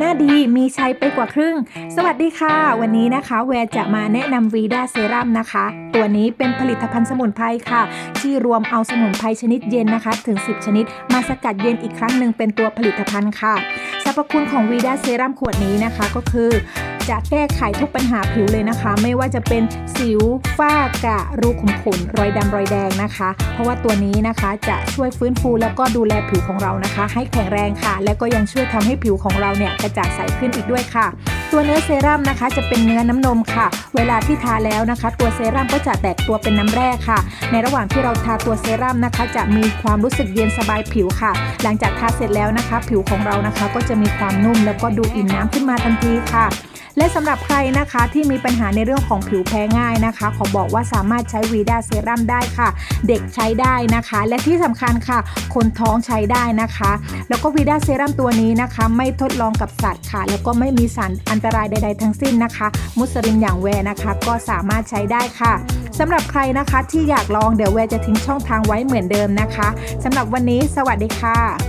หน้าดีมีชัยไปกว่าครึ่ง สวัสดีค่ะ วันนี้นะคะแวร์จะมาแนะนำวีด้าเซรั่มนะคะ ตัวนี้เป็นผลิตภัณฑ์สมุนไพรค่ะ ที่รวมเอาสมุนไพรชนิดเย็นนะคะ ถึง 10 ชนิด มาสกัดเย็นอีกครั้งหนึ่งเป็นตัวผลิตภัณฑ์ค่ะสรรพคุณของวีด้าเซรั่มขวดนี้นะคะก็คือ จะแก้ไขทุกปัญหาผิวเลยนะคะ ไม่ว่าจะเป็นสิวฝ้ากระรูขุมขนรอยดำรอยแดงนะคะ เพราะว่าตัวนี้นะคะจะช่วยฟื้นฟูแล้วก็ดูแลผิวของเรานะคะ ให้แข็งแรงค่ะ และก็ยังช่วยทำให้ผิวของเราเนี่ยกระจ่างใสขึ้นอีกด้วยค่ะ ตัวเนื้อเซรั่มนะคะจะเป็นเนื้อน้ำนมค่ะ เวลาที่ทาแล้วนะคะ ตัวเซรั่มก็จะแตกตัวเป็นน้ำแร่ค่ะ ในระหว่างที่เราทาตัวเซรั่มนะคะ จะมีความรู้สึกเย็นสบายผิวค่ะ หลังจากทาเสร็จแล้วนะคะ ผิวของเรานะคะ ก็จะมีความนุ่มแล้วก็ดูอิ่มน้ำขึ้นมาทันทีค่ะ และสำหรับใครนะคะที่มีปัญหาในเรื่องของผิวแพ้ง่ายนะคะ ขอบอกว่าสามารถใช้วีดาเซรั่มได้ค่ะ เด็กใช้ได้นะคะ และที่สำคัญค่ะ คนท้องใช้ได้นะคะ แล้วก็วีดาเซรั่มตัวนี้นะคะ ไม่ทดลองกับสัตว์ค่ะ แล้วก็ไม่มีสารอันตรายใด ๆ ทั้งสิ้นนะคะ มุสลิมอย่างแวร์นะคะ ก็สามารถใช้ได้ค่ะสำหรับใครนะคะที่อยากลองเดี๋ยวแวร์จะทิ้งช่องทางไว้เหมือนเดิมนะคะสำหรับวันนี้สวัสดีค่ะ